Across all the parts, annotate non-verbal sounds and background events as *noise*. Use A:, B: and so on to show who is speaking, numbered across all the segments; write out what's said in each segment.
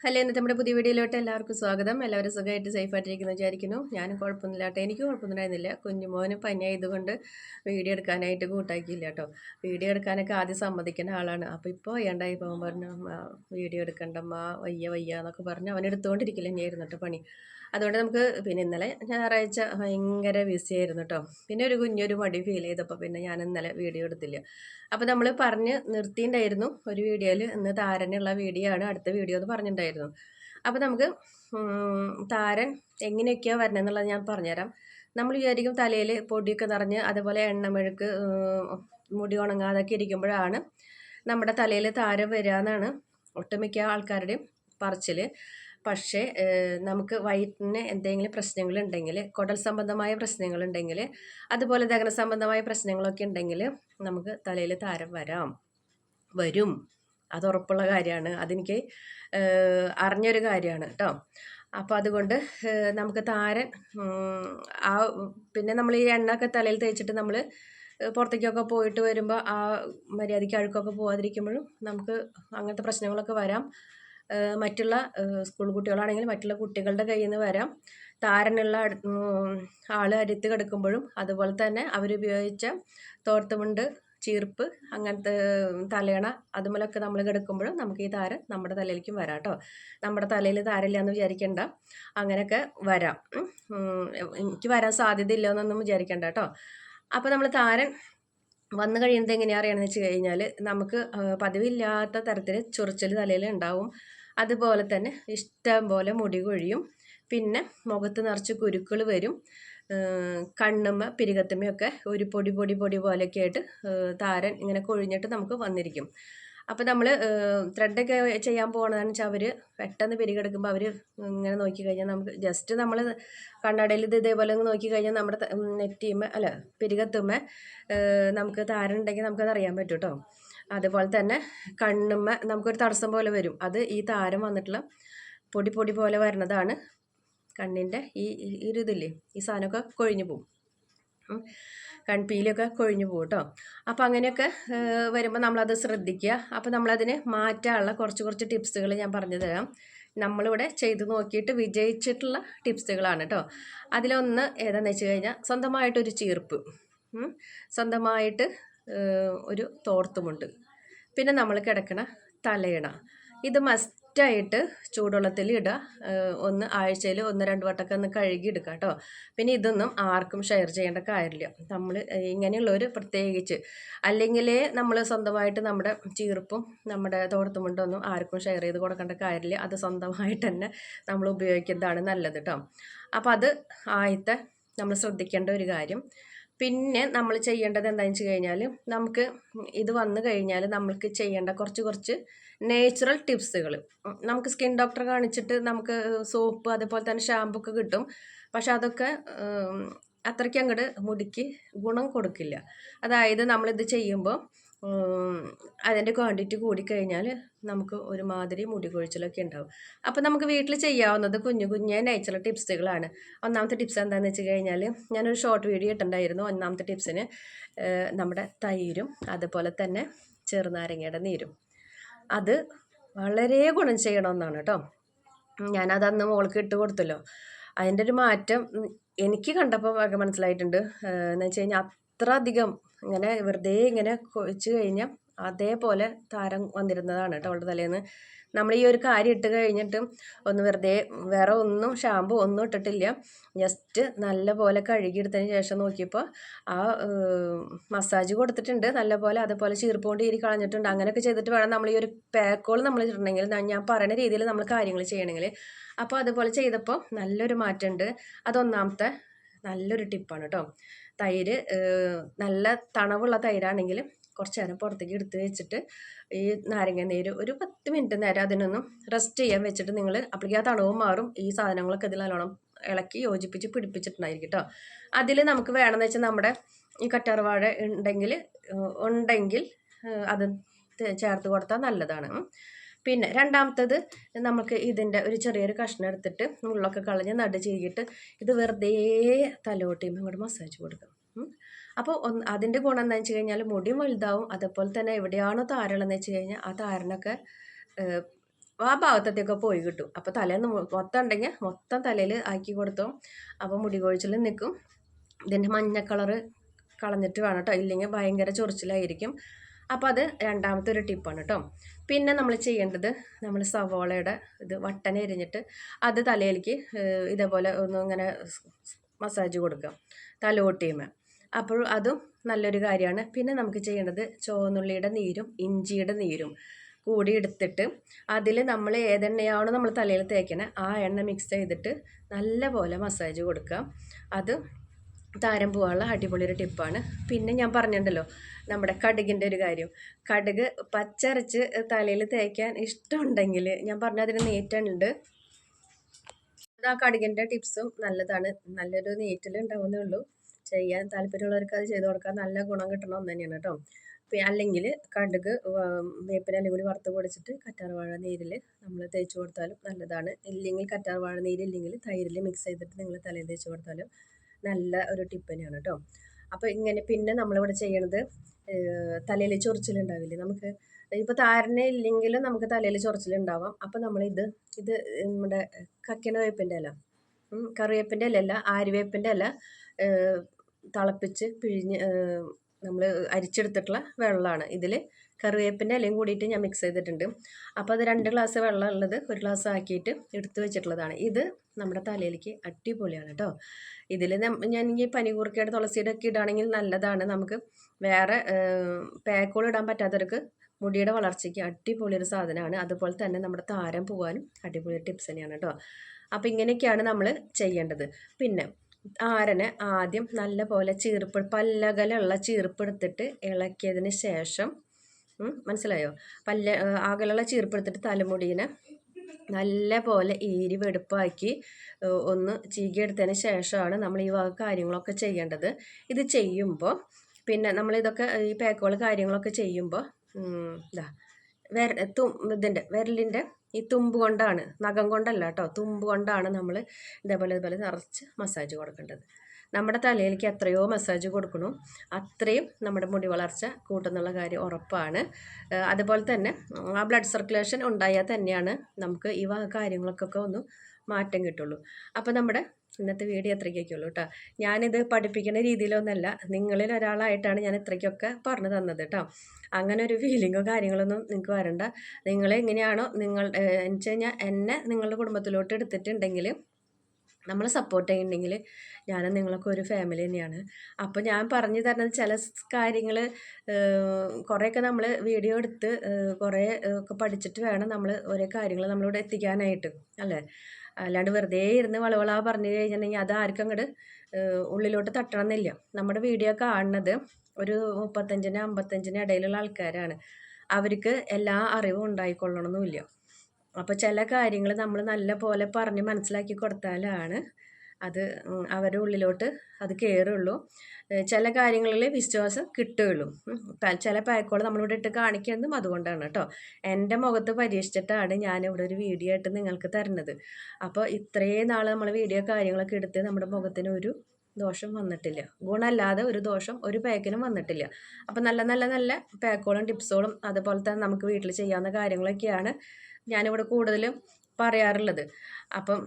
A: Hello ഇന്നത്തെ നമ്മുടെ പുതിയ വീഡിയോയിലോട്ട് എല്ലാവർക്കും സ്വാഗതം. എല്ലാവരും സുഖമായിട്ട് സേഫായിട്ടിരിക്കുന്നു വിചാരിക്കുന്നു. ഞാനും കുഴപ്പമൊന്നുമില്ല കേട്ടോ എനിക്ക് കുഴപ്പമൊന്നുണ്ടായിരുന്നില്ല കുഞ്ഞുമോന് പനിയായതുകൊണ്ട് വീഡിയോ എടുക്കാനായിട്ട് കൂട്ടാക്കിയില്ല കേട്ടോ. വീഡിയോ എടുക്കാനൊക്കെ ആദ്യം സമ്മതിക്കുന്ന ആളാണ്. അപ്പോൾ ഇപ്പോൾ വയ്യാണ്ടായി പോകുമ്പോൾ പറഞ്ഞു വീഡിയോ എടുക്കണ്ടമ്മ വയ്യ വയ്യ എന്നൊക്കെ പറഞ്ഞ്. അവൻ എടുത്തുകൊണ്ടിരിക്കില്ല കേട്ടോ പണി. അതുകൊണ്ട് നമുക്ക് പിന്നെ ഇന്നലെ ഞായറാഴ്ച ഭയങ്കര ബിസി ആയിരുന്നു കേട്ടോ പിന്നെ ഒരു കുഞ്ഞൊരു മടി ഫീൽ ചെയ്തപ്പോൾ പിന്നെ ഞാൻ ഇന്നലെ വീഡിയോ എടുത്തില്ല. അപ്പോൾ നമ്മൾ പറഞ്ഞ് നിർത്തിയിട്ടുണ്ടായിരുന്നു ഒരു വീഡിയോയിൽ ഇന്ന് താരനുള്ള വീഡിയോ ആണ് അടുത്ത വീഡിയോ എന്ന് പറഞ്ഞിട്ടുണ്ടായിരുന്നു അപ്പോൾ നമുക്ക് താരൻ എങ്ങനെയൊക്കെയാണ് വരണമെന്നുള്ളത് ഞാൻ പറഞ്ഞുതരാം. നമ്മൾ വിചാരിക്കും തലയിൽ പൊടിയൊക്കെ നിറഞ്ഞ് അതുപോലെ എണ്ണമെഴുക്ക് മുടി ഉണങ്ങാതൊക്കെ ഇരിക്കുമ്പോഴാണ് നമ്മുടെ തലയിൽ താരം വരിക എന്നാണ് ഒട്ടുമിക്ക ആൾക്കാരുടെയും പറച്ചിൽ പക്ഷേ നമുക്ക് വയറ്റിന് എന്തെങ്കിലും പ്രശ്നങ്ങളുണ്ടെങ്കിൽ കുടൽ സംബന്ധമായ പ്രശ്നങ്ങളുണ്ടെങ്കിൽ അതുപോലെ ദഹന സംബന്ധമായ പ്രശ്നങ്ങളൊക്കെ ഉണ്ടെങ്കിൽ നമുക്ക് തലയിൽ താരം വരാം. വരും. അത് ഉറപ്പുള്ള കാര്യമാണ്. അതെനിക്ക് അറിഞ്ഞൊരു കാര്യമാണ് കേട്ടോ അപ്പോൾ അതുകൊണ്ട് നമുക്ക് താരൻ ആ പിന്നെ നമ്മൾ ഈ എണ്ണയൊക്കെ തലയിൽ തേച്ചിട്ട് നമ്മൾ പുറത്തേക്കൊക്കെ പോയിട്ട് വരുമ്പോൾ ആ മര്യാദയ്ക്ക് അഴുക്കൊക്കെ പോകാതിരിക്കുമ്പോഴും നമുക്ക് അങ്ങനത്തെ പ്രശ്നങ്ങളൊക്കെ വരാം. മറ്റുള്ള സ്കൂൾ കുട്ടികളാണെങ്കിലും മറ്റുള്ള കുട്ടികളുടെ കയ്യിൽ നിന്ന് വരാം. താരനുള്ള ആൾ അരുത്ത് കിടക്കുമ്പോഴും അതുപോലെ തന്നെ അവരുപയോഗിച്ച തോർത്തുമുണ്ട് ചീർപ്പ് അങ്ങനത്തെ തലയണ അതുമലൊക്കെ നമ്മൾ കിടക്കുമ്പോഴും നമുക്ക് ഈ താരം നമ്മുടെ തലയിലേക്കും വരാം കേട്ടോ നമ്മുടെ തലയിൽ താരമില്ല എന്ന് വിചാരിക്കേണ്ട. അങ്ങനെയൊക്കെ വരാം. എനിക്ക് വരാൻ സാധ്യതയില്ല എന്നൊന്നും വിചാരിക്കേണ്ട കേട്ടോ അപ്പോൾ നമ്മൾ താരൻ വന്നു കഴിയുന്നത് എങ്ങനെയാണെന്ന് വെച്ച് കഴിഞ്ഞാൽ നമുക്ക് പതിവില്ലാത്ത തരത്തിൽ ചൊറിച്ചൽ തലയിൽ ഉണ്ടാവും. അതുപോലെ തന്നെ ഇഷ്ടം പോലെ മുടി കൊഴിയും. പിന്നെ മുഖത്ത് നിറച്ച് കുരുക്കൾ വരും. കണ്ണുമ്മ പിരികത്തുമ്മയൊക്കെ ഒരു പൊടി പൊടി പൊടി പോലെയൊക്കെ ആയിട്ട് താരൻ ഇങ്ങനെ കൊഴിഞ്ഞിട്ട് നമുക്ക് വന്നിരിക്കും. അപ്പോൾ നമ്മൾ ത്രെഡൊക്കെ ചെയ്യാൻ പോകണമെന്ന് വെച്ചാൽ അവർ പെട്ടെന്ന് പിരികെടുക്കുമ്പോൾ അവർ ഇങ്ങനെ നോക്കി കഴിഞ്ഞാൽ നമുക്ക് ജസ്റ്റ് നമ്മൾ കണ്ണടയിൽ ഇത് ഇതേപോലെ ഒന്ന് നോക്കി കഴിഞ്ഞാൽ നമ്മുടെ നെറ്റിയുമ്മ അല്ല പിരികത്തുമ്മ നമുക്ക് താരൻ ഉണ്ടെങ്കിൽ അറിയാൻ പറ്റും കേട്ടോ അതുപോലെ തന്നെ കണ്ണുമ്മ നമുക്കൊരു തടസ്സം പോലെ വരും. അത് ഈ താരം വന്നിട്ടുള്ള പൊടി പൊടി പോലെ വരുന്നതാണ് കണ്ണിന്റെ ഈ ഇരുതില്ലേ ഈ സാധനമൊക്കെ കൊഴിഞ്ഞു പോവും. കൺപീലൊക്കെ കൊഴിഞ്ഞു പോകും കേട്ടോ. അപ്പോൾ അങ്ങനെയൊക്കെ വരുമ്പോൾ നമ്മളത് ശ്രദ്ധിക്കുക. അപ്പോൾ നമ്മളതിന് മാറ്റാനുള്ള കുറച്ച് കുറച്ച് ടിപ്സുകൾ ഞാൻ പറഞ്ഞു തരാം. നമ്മളിവിടെ ചെയ്ത് നോക്കിയിട്ട് വിജയിച്ചിട്ടുള്ള ടിപ്സുകളാണ് കേട്ടോ. അതിലൊന്ന് ഏതാണെന്ന് വെച്ച് കഴിഞ്ഞാൽ സ്വന്തമായിട്ടൊരു ചീർപ്പ്. സ്വന്തമായിട്ട് ഒരു തോർത്തുമുണ്ട്. പിന്നെ നമ്മൾ കിടക്കണ തലയിണ ഇത് മസ്റ്റായിട്ട് ചൂടുവെള്ളത്തിൽ ഇടുക ഒന്ന് ആഴ്ചയിൽ ഒന്ന് രണ്ട് വട്ടമൊക്കെ ഒന്ന് കഴുകി എടുക്കുക കേട്ടോ. പിന്നെ ഇതൊന്നും ആർക്കും ഷെയർ ചെയ്യേണ്ട കാര്യമില്ല. നമ്മൾ ഇങ്ങനെയുള്ളവർ പ്രത്യേകിച്ച് അല്ലെങ്കിൽ നമ്മൾ സ്വന്തമായിട്ട് നമ്മുടെ ചീർപ്പും നമ്മുടെ തോർത്തുമുണ്ടൊന്നും ആർക്കും ഷെയർ ചെയ്ത് കൊടുക്കേണ്ട കാര്യമില്ല. അത് സ്വന്തമായിട്ട് തന്നെ നമ്മൾ ഉപയോഗിക്കുന്നതാണ് നല്ലത് കേട്ടോ. അപ്പോൾ അത് ആദ്യത്തെ നമ്മൾ ശ്രദ്ധിക്കേണ്ട ഒരു കാര്യം. പിന്നെ നമ്മൾ ചെയ്യേണ്ടത് എന്താണെന്ന് വെച്ച് കഴിഞ്ഞാൽ നമുക്ക് ഇത് വന്നു കഴിഞ്ഞാൽ നമ്മൾക്ക് ചെയ്യേണ്ട കുറച്ച് കുറച്ച് നേച്ചുറൽ ടിപ്സുകൾ നമുക്ക് സ്കിൻ ഡോക്ടർ കാണിച്ചിട്ട് നമുക്ക് സോപ്പ് അതുപോലെ തന്നെ ഷാമ്പു ഒക്കെ കിട്ടും. പക്ഷെ അതൊക്കെ അത്രയ്ക്ക് അങ്ങോട്ട് മുടിക്ക് ഗുണം കൊടുക്കില്ല. അതായത് നമ്മളിത് ചെയ്യുമ്പോൾ അതിന്റെ ക്വാണ്ടിറ്റി കൂടിക്കഴിഞ്ഞാൽ നമുക്ക് ഒരുമാതിരി മുടി കൊഴിച്ചിലൊക്കെ ഉണ്ടാവും. അപ്പോൾ നമുക്ക് വീട്ടിൽ ചെയ്യാവുന്നത് കുഞ്ഞു കുഞ്ഞു നേച്ചറൽ ടിപ്സുകളാണ് ഒന്നാമത്തെ ടിപ്സ് എന്താണെന്ന് വെച്ച് കഴിഞ്ഞാൽ ഞാനൊരു ഷോർട്ട് വീഡിയോ ഇട്ടിട്ടുണ്ടായിരുന്നു. ഒന്നാമത്തെ ടിപ്സിന് നമ്മുടെ തൈരും അതുപോലെ തന്നെ ചെറുനാരങ്ങയുടെ നീരും. അത് വളരെ ഗുണം ചെയ്യണമെന്നാണ് കേട്ടോ. ഞാനത് അന്ന് മോൾക്ക് ഇട്ട് കൊടുത്തല്ലോ. അതിന്റെ ഒരു മാറ്റം എനിക്ക് കണ്ടപ്പോൾ മനസ്സിലായിട്ടുണ്ട്. എന്ന് വെച്ച് കഴിഞ്ഞാൽ അത്ര അധികം ഇങ്ങനെ വെറുതെ ഇങ്ങനെ കൊഴിച്ച് കഴിഞ്ഞാൽ അതേപോലെ താരം വന്നിരുന്നതാണ് കേട്ടോ അവളുടെ തലേന്ന്. നമ്മൾ ഈ ഒരു കാര്യം ഇട്ട് കഴിഞ്ഞിട്ട് ഒന്ന് വെറുതെ വേറെ ഒന്നും ഷാമ്പു ഒന്നും ഇട്ടിട്ടില്ല. ജസ്റ്റ് നല്ല പോലെ കഴുകിയെടുത്തതിന് ശേഷം നോക്കിയപ്പോൾ ആ മസാജ് കൊടുത്തിട്ടുണ്ട്. നല്ല പോലെ അതേപോലെ ചീർപ്പുകൊണ്ട് ഇരി കളഞ്ഞിട്ടുണ്ട്. അങ്ങനെയൊക്കെ ചെയ്തിട്ട് വേണം നമ്മൾ ഈ ഒരു പാക്കോൾ നമ്മൾ ഇട്ടിട്ടുണ്ടെങ്കിൽ. ഞാൻ പറയുന്ന രീതിയിൽ നമ്മൾ കാര്യങ്ങൾ ചെയ്യണമെങ്കിൽ. അപ്പോൾ അതുപോലെ ചെയ്തപ്പോൾ നല്ലൊരു മാറ്റമുണ്ട്. അതൊന്നാമത്തെ നല്ലൊരു ടിപ്പാണ് കേട്ടോ തൈര് നല്ല തണവുള്ള തൈരാണെങ്കിൽ കുറച്ച് നേരം പുറത്തേക്ക് എടുത്ത് വെച്ചിട്ട് ഈ നാരങ്ങ നീര് ഒരു പത്ത് മിനിറ്റ് നേരം അതിനൊന്നും റെസ്റ്റ് ചെയ്യാൻ വെച്ചിട്ട് നിങ്ങൾ അപ്പോഴേക്കും ആ തണവും മാറും. ഈ സാധനങ്ങളൊക്കെ ഇതിൽ നല്ലോണം ഇളക്കി യോജിപ്പിച്ച് പിടിപ്പിച്ചിട്ടുണ്ടായിരിക്കും കേട്ടോ അതിൽ നമുക്ക് വേണമെന്ന് വെച്ചാൽ നമ്മുടെ ഈ കറ്റാർവാഴ ഉണ്ടെങ്കിൽ ഉണ്ടെങ്കിൽ അത് ചേർത്ത് കൊടുത്താൽ നല്ലതാണ്. പിന്നെ രണ്ടാമത്തത് നമുക്ക് ഇതിന്റെ ഒരു ചെറിയൊരു കഷ്ണം എടുത്തിട്ട് ഉള്ളൊക്കെ കളഞ്ഞ് നടു ചെയ്തിട്ട് ഇത് വെറുതെ തലോട്ടിയും ഇങ്ങോട്ട് മസാജ് കൊടുക്കും. അപ്പോൾ ഒന്ന് അതിന്റെ ഗുണം എന്താണെന്ന് വെച്ച് കഴിഞ്ഞാൽ മുടിയും വലുതാവും. അതേപോലെ തന്നെ എവിടെയാണോ താരളെന്ന് വെച്ച് കഴിഞ്ഞാൽ ആ താരനൊക്കെ ആ ഭാഗത്തേക്കൊക്കെ പോയി കിട്ടും. അപ്പോൾ തലേന്ന് മൊത്തം ഉണ്ടെങ്കിൽ മൊത്തം തലയിൽ ആക്കി കൊടുത്തോ അപ്പോൾ മുടി കൊഴിച്ചിൽ നിൽക്കും ഇതിന്റെ മഞ്ഞ കളറ് കളഞ്ഞിട്ട് വേണം കേട്ടോ. ഇല്ലെങ്കിൽ ഭയങ്കര ചൊറിച്ചിലായിരിക്കും. അപ്പോൾ അത് രണ്ടാമത്തെ ഒരു ടിപ്പാണ് കേട്ടോ പിന്നെ നമ്മൾ ചെയ്യേണ്ടത് നമ്മൾ സവോളയുടെ ഇത് വട്ടനെ എരിഞ്ഞിട്ട് അത് തലയിലേക്ക് ഇതേപോലെ ഒന്ന് ഇങ്ങനെ മസാജ് കൊടുക്കുക. തലോട്ടിയുമേ അപ്പോൾ അതും നല്ലൊരു കാര്യമാണ്. പിന്നെ നമുക്ക് ചെയ്യേണ്ടത് ചുവന്നുള്ളിയുടെ നീരും ഇഞ്ചിയുടെ നീരും കൂടി എടുത്തിട്ട് അതിൽ നമ്മൾ ഏതെണ്ണയാണോ നമ്മൾ തലയിൽ തേക്കണേ ആ എണ്ണ മിക്സ് ചെയ്തിട്ട് നല്ല പോലെ മസാജ് കൊടുക്കുക. അത് താരം പോകാനുള്ള അടിപൊളി ഒരു ടിപ്പാണ്. പിന്നെ ഞാൻ പറഞ്ഞിട്ടുണ്ടല്ലോ നമ്മുടെ കടുകിന്റെ ഒരു കാര്യം. കടുക് പച്ചരച്ച് തലയിൽ തേക്കാൻ ഇഷ്ടമുണ്ടെങ്കിൽ ഞാൻ പറഞ്ഞ അതിന് നീറ്റുണ്ട് ആ കടുകിന്റെ ടിപ്സും നല്ലതാണ്. നല്ലൊരു നീറ്റിൽ ഉണ്ടാവുന്നേ ഉള്ളൂ ചെയ്യാൻ താല്പര്യമുള്ളവർക്ക് അത് ചെയ്ത് കൊടുക്കാൻ നല്ല ഗുണം കിട്ടണം ഒന്ന് തന്നെയാണ് കേട്ടോ. അല്ലെങ്കിൽ കടുക് വേപ്പിനെല്ലാം കൂടി വറുത്ത് പൊടിച്ചിട്ട് കറ്റാർവാഴ നീരിൽ നമ്മൾ തേച്ച് കൊടുത്താലും നല്ലതാണ്. ഇല്ലെങ്കിൽ കറ്റാർവാഴ നീരില്ലെങ്കിൽ തൈരിൽ മിക്സ് ചെയ്തിട്ട് നിങ്ങൾ തലയിൽ തേച്ച് കൊടുത്താലും നല്ല ഒരു ടിപ്പ് തന്നെയാണ് കേട്ടോ അപ്പോൾ ഇങ്ങനെ പിന്നെ നമ്മളിവിടെ ചെയ്യണത് തലയിൽ ചൊറിച്ചിലുണ്ടാവില്ലേ? നമുക്ക് ഇപ്പോൾ താരനെ ഇല്ലെങ്കിലും നമുക്ക് തലയിൽ ചൊറിച്ചിലുണ്ടാവാം. അപ്പോൾ നമ്മളിത് ഇത് നമ്മുടെ കക്കിണ വേപ്പിന്റെ ഉം, കറിവേപ്പിന്റെ ഇല അല്ല ആര്യവേപ്പിന്റെ ഇല തിളപ്പിച്ച് പിഴിഞ്ഞ് നമ്മൾ അരിച്ചെടുത്തിട്ടുള്ള വെള്ളമാണ്. ഇതിൽ കറിവേപ്പിന്റെ ഇലയും കൂടിയിട്ട് ഞാൻ മിക്സ് ചെയ്തിട്ടുണ്ട്. അപ്പോൾ അത് രണ്ട് ഗ്ലാസ് വെള്ളം ഉള്ളത് ഒരു ഗ്ലാസ് ആക്കിയിട്ട് എടുത്തു വെച്ചിട്ടുള്ളതാണ്. ഇത് നമ്മുടെ തലയിലേക്ക് അടിപൊളിയാണ് കേട്ടോ ഇതിൽ ഞാൻ ഈ പനികൂർക്കയുടെ തുളസിയുടെ ഒക്കെ ഇടുകയാണെങ്കിൽ നല്ലതാണ്. നമുക്ക് വേറെ പാക്കുകൾ ഇടാൻ പറ്റാത്തവർക്ക് മുടിയുടെ വളർച്ചയ്ക്ക് അടിപൊളി ഒരു സാധനമാണ്. അതുപോലെ തന്നെ നമ്മുടെ താരം പോകാനും അടിപൊളി ടിപ്സ് തന്നെയാണ് കേട്ടോ അപ്പോൾ ഇങ്ങനെയൊക്കെയാണ് നമ്മൾ ചെയ്യേണ്ടത്. പിന്നെ ആരനെ ആദ്യം നല്ല പോലെ ചീർപ്പ് പല്ലകലുള്ള ചീർപ്പ് എടുത്തിട്ട് ഇളക്കിയതിന് ശേഷം മനസ്സിലായോ? പല്ല ആകലുള്ള ചീർപ്പ് എടുത്തിട്ട് തലമുടീനെ നല്ല പോലെ ഈരി വെടുപ്പാക്കി ഒന്ന് ചീകിയെടുത്തതിന് ശേഷമാണ് നമ്മൾ ഈ വക കാര്യങ്ങളൊക്കെ ചെയ്യേണ്ടത്. ഇത് ചെയ്യുമ്പോൾ പിന്നെ നമ്മളിതൊക്കെ ഈ പാക്കുകൾ കാര്യങ്ങളൊക്കെ ചെയ്യുമ്പോൾ ഇതാ വിര തും ഇതിന്റെ വിരലിന്റെ ഈ തുമ്പ് കൊണ്ടാണ് നഖം കൊണ്ടല്ല കേട്ടോ തുമ്പ് കൊണ്ടാണ് നമ്മൾ ഇതേപോലെ ഇതേപോലെ നിറച്ച് മസാജ് കൊടുക്കേണ്ടത്. നമ്മുടെ തലയിലേക്ക് എത്രയോ മസാജ് കൊടുക്കണോ. അത്രയും നമ്മുടെ മുടി വളർച്ച കൂട്ടുന്നുള്ള കാര്യം ഉറപ്പാണ്. അതുപോലെ തന്നെ ആ ബ്ലഡ് സർക്കുലേഷൻ ഉണ്ടായാൽ തന്നെയാണ് നമുക്ക് ഈ കാര്യങ്ങൾക്കൊക്കെ ഒന്ന് മാറ്റം കിട്ടുള്ളൂ. അപ്പോൾ നമ്മുടെ ഇന്നത്തെ വീഡിയോ അത്രയ്ക്കൊക്കെ ഉള്ളൂ കേട്ടോ ഞാനിത് പഠിപ്പിക്കുന്ന രീതിയിലൊന്നല്ല. നിങ്ങളിൽ ഒരാളായിട്ടാണ് ഞാൻ ഇത്രയ്ക്കൊക്കെ പറഞ്ഞു തന്നത് കേട്ടോ അങ്ങനെ ഒരു ഫീലിങ്ങോ കാര്യങ്ങളൊന്നും നിങ്ങൾക്ക് വരണ്ട. നിങ്ങൾ എങ്ങനെയാണോ നിങ്ങൾ എന്ന് വെച്ച് കഴിഞ്ഞാൽ എന്നെ നിങ്ങളുടെ കുടുംബത്തിലോട്ട് എടുത്തിട്ടുണ്ടെങ്കിൽ നമ്മൾ സപ്പോർട്ട് ചെയ്യുന്നുണ്ടെങ്കിൽ ഞാനും നിങ്ങളൊക്കെ ഒരു ഫാമിലി തന്നെയാണ്. അപ്പോൾ ഞാൻ പറഞ്ഞു തരുന്നത് ചില കാര്യങ്ങൾ കുറേയൊക്കെ നമ്മൾ വീഡിയോ എടുത്ത് കുറേ ഒക്കെ പഠിച്ചിട്ട് വേണം നമ്മൾ ഓരോ കാര്യങ്ങൾ നമ്മളിവിടെ എത്തിക്കാനായിട്ട് അല്ലേ? അല്ലാണ്ട് വെറുതെ ഇരുന്ന് വളവളാ പറഞ്ഞു കഴിഞ്ഞിട്ടുണ്ടെങ്കിൽ അത് ആർക്കും അങ്ങോട്ട് ഉള്ളിലോട്ട് തട്ടണം എന്നില്ല നമ്മുടെ വീഡിയോ കാണുന്നത് ഒരു മുപ്പത്തഞ്ചിന് അമ്പത്തഞ്ചിന് ഇടയിലുള്ള ആൾക്കാരാണ്. അവർക്ക് എല്ലാ അറിവും ഉണ്ടായിക്കൊള്ളണമെന്നില്ല അപ്പോൾ ചില കാര്യങ്ങൾ നമ്മൾ നല്ല പോലെ പറഞ്ഞ് മനസ്സിലാക്കി കൊടുത്താലാണ് അത് അവരുടെ ഉള്ളിലോട്ട് അത് കയറുള്ളൂ ചില കാര്യങ്ങളിൽ വിശ്വാസം കിട്ടുകയുള്ളൂ. ചില പാക്കുകൾ നമ്മളിവിടെ ഇട്ട് കാണിക്കുന്നതും അതുകൊണ്ടാണ് കേട്ടോ. എന്റെ മുഖത്ത് പരീക്ഷിച്ചിട്ടാണ് ഞാനിവിടെ ഒരു വീഡിയോ ആയിട്ട് നിങ്ങൾക്ക് തരുന്നത്. അപ്പോൾ ഇത്രയും നാൾ നമ്മൾ വീഡിയോ കാര്യങ്ങളൊക്കെ എടുത്ത് നമ്മുടെ മുഖത്തിന് ഒരു ദോഷം വന്നിട്ടില്ല. ഗുണമല്ലാതെ ഒരു ദോഷം ഒരു പാക്കിനും വന്നിട്ടില്ല. അപ്പം നല്ല നല്ല നല്ല പാക്കുകളും ടിപ്സുകളും അതുപോലെ തന്നെ നമുക്ക് വീട്ടിൽ ചെയ്യാവുന്ന കാര്യങ്ങളൊക്കെയാണ് ഞാനിവിടെ കൂടുതലും പറയാറുള്ളത്. അപ്പം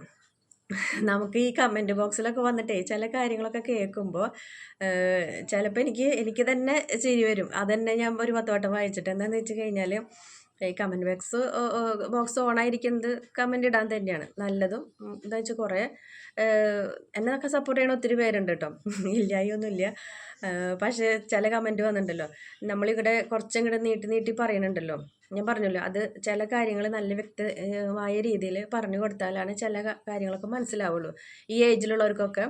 A: നമുക്ക് ഈ കമന്റ് ബോക്സിലൊക്കെ വന്നിട്ടേ ചില കാര്യങ്ങളൊക്കെ കേൾക്കുമ്പോൾ ചിലപ്പോൾ എനിക്ക് എനിക്ക് തന്നെ ചിരി വരും. അതന്നെ ഞാൻ ഒരു പത്ത് വട്ടം വായിച്ചിട്ട്. എന്താണെന്ന് വെച്ച് കഴിഞ്ഞാൽ കമന്റ് ബോക്സ് ബോക്സ് ഓണായിരിക്കുന്നത് കമന്റ് ഇടാൻ തന്നെയാണ്. നല്ലതും. എന്താ വെച്ചാൽ കുറേ എന്നൊക്കെ സപ്പോർട്ട് ചെയ്യണ ഒത്തിരി പേരുണ്ട് കേട്ടോ *laughs* ഇല്ലായൊന്നുമില്ല പക്ഷേ ചില കമന്റ് വന്നിട്ടുണ്ടല്ലോ നമ്മളിവിടെ കുറച്ചിങ്ങോട്ട് നീട്ടി നീട്ടി പറയുന്നുണ്ടല്ലോ ഞാൻ പറഞ്ഞല്ലോ അത് ചില കാര്യങ്ങൾ നല്ല വ്യക്തമായ രീതിയിൽ പറഞ്ഞു കൊടുത്താലാണ് ചില കാര്യങ്ങളൊക്കെ മനസ്സിലാവുള്ളൂ. ഈ ഏജിലുള്ളവർക്കൊക്കെ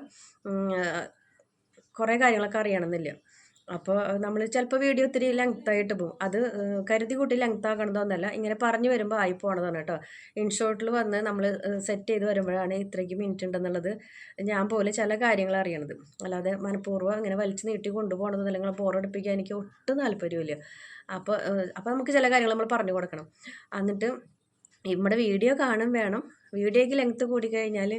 A: കുറേ കാര്യങ്ങളൊക്കെ അറിയണമെന്നില്ല അപ്പോൾ നമ്മൾ ചിലപ്പോൾ വീഡിയോ ഒത്തിരി ലെങ്ത് ആയിട്ട് പോകും അത് കരുതി കൂട്ടി ലെങ്ത് ആക്കണതൊന്നല്ല ഇങ്ങനെ പറഞ്ഞു വരുമ്പോൾ ആയി പോകണതാണ് കേട്ടോ. ഇൻഷോട്ടിൽ വന്ന് നമ്മൾ സെറ്റ് ചെയ്ത് വരുമ്പോഴാണ് ഇത്രയ്ക്ക് മിനിറ്റ് ഉണ്ടെന്നുള്ളത് ഞാൻ പോലെ ചില കാര്യങ്ങൾ അറിയണത്. അല്ലാതെ മനഃപൂർവം അങ്ങനെ വലിച്ചു നീട്ടി കൊണ്ടുപോകണത് അല്ലെങ്കിൽ ബോറടിപ്പിക്കാൻ എനിക്ക് ഒട്ടും താല്പര്യമില്ല അപ്പോൾ അപ്പോൾ നമുക്ക് ചില കാര്യങ്ങൾ നമ്മൾ പറഞ്ഞു കൊടുക്കണം. എന്നിട്ട് നമ്മുടെ വീഡിയോ കാണും വേണം. വീഡിയോയ്ക്ക് ലെങ്ത്ത് കൂടിക്കഴിഞ്ഞാൽ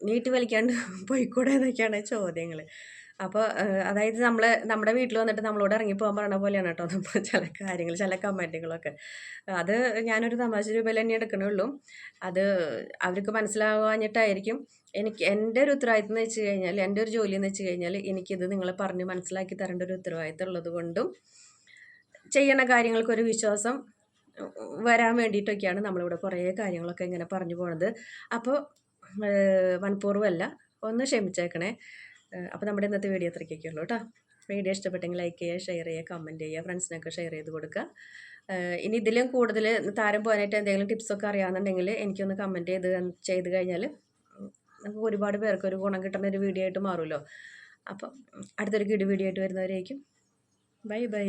A: നീട്ടി വലിക്കാണ്ട് *laughs* പോയിക്കൂടെ എന്നൊക്കെയാണ് ചോദ്യങ്ങൾ അപ്പോൾ അതായത് നമ്മൾ നമ്മുടെ വീട്ടിൽ വന്നിട്ട് നമ്മളോട് ഇറങ്ങിപ്പോകാൻ പറയണ പോലെയാണ് കേട്ടോ നമ്മൾ *laughs* ചില കാര്യങ്ങൾ ചില കമന്റുകളൊക്കെ അത് ഞാനൊരു തമാശ രൂപയിൽ തന്നെ എടുക്കണുള്ളൂ അത് അവർക്ക് മനസ്സിലാവാഞ്ഞിട്ടായിരിക്കും. എനിക്ക് എന്റെ ഒരു ഉത്തരവാദിത്തം എന്ന് വെച്ച് കഴിഞ്ഞാൽ എന്റെ ഒരു ജോലി എന്ന് വെച്ച് കഴിഞ്ഞാൽ എനിക്കിത് നിങ്ങളെ പറഞ്ഞ് മനസ്സിലാക്കി തരേണ്ട ഒരു ഉത്തരവാദിത്തം ഉള്ളത് കൊണ്ടും ചെയ്യണ കാര്യങ്ങൾക്കൊരു വിശ്വാസം വരാൻ വേണ്ടിയിട്ടൊക്കെയാണ് നമ്മളിവിടെ കുറേ കാര്യങ്ങളൊക്കെ ഇങ്ങനെ പറഞ്ഞു പോണത്. അപ്പോൾ മനഃപൂർവമല്ല ഒന്ന് ക്ഷമിച്ചേക്കണേ. അപ്പോൾ നമ്മുടെ ഇന്നത്തെ വീഡിയോ അത്രയ്ക്കൊക്കെ ഉള്ളൂ കേട്ടോ വീഡിയോ ഇഷ്ടപ്പെട്ടെങ്കിൽ ലൈക്ക് ചെയ്യുക ഷെയർ ചെയ്യുക കമന്റ് ചെയ്യുക ഫ്രണ്ട്സിനൊക്കെ ഷെയർ ചെയ്ത് കൊടുക്കുക. ഇനി ഇതിലും കൂടുതൽ താരം പോകാനായിട്ട് എന്തെങ്കിലും ടിപ്സൊക്കെ അറിയാമെന്നുണ്ടെങ്കിൽ എനിക്കൊന്ന് കമന്റ് ചെയ്ത് ചെയ്ത് കഴിഞ്ഞാൽ നമുക്ക് ഒരുപാട് പേർക്ക് ഒരു ഗുണം കിട്ടുന്ന ഒരു വീഡിയോ ആയിട്ട് മാറുമല്ലോ. അപ്പം അടുത്തൊരു കിടി വീഡിയോ ആയിട്ട് വരുന്നവരായിരിക്കും ബൈ ബൈ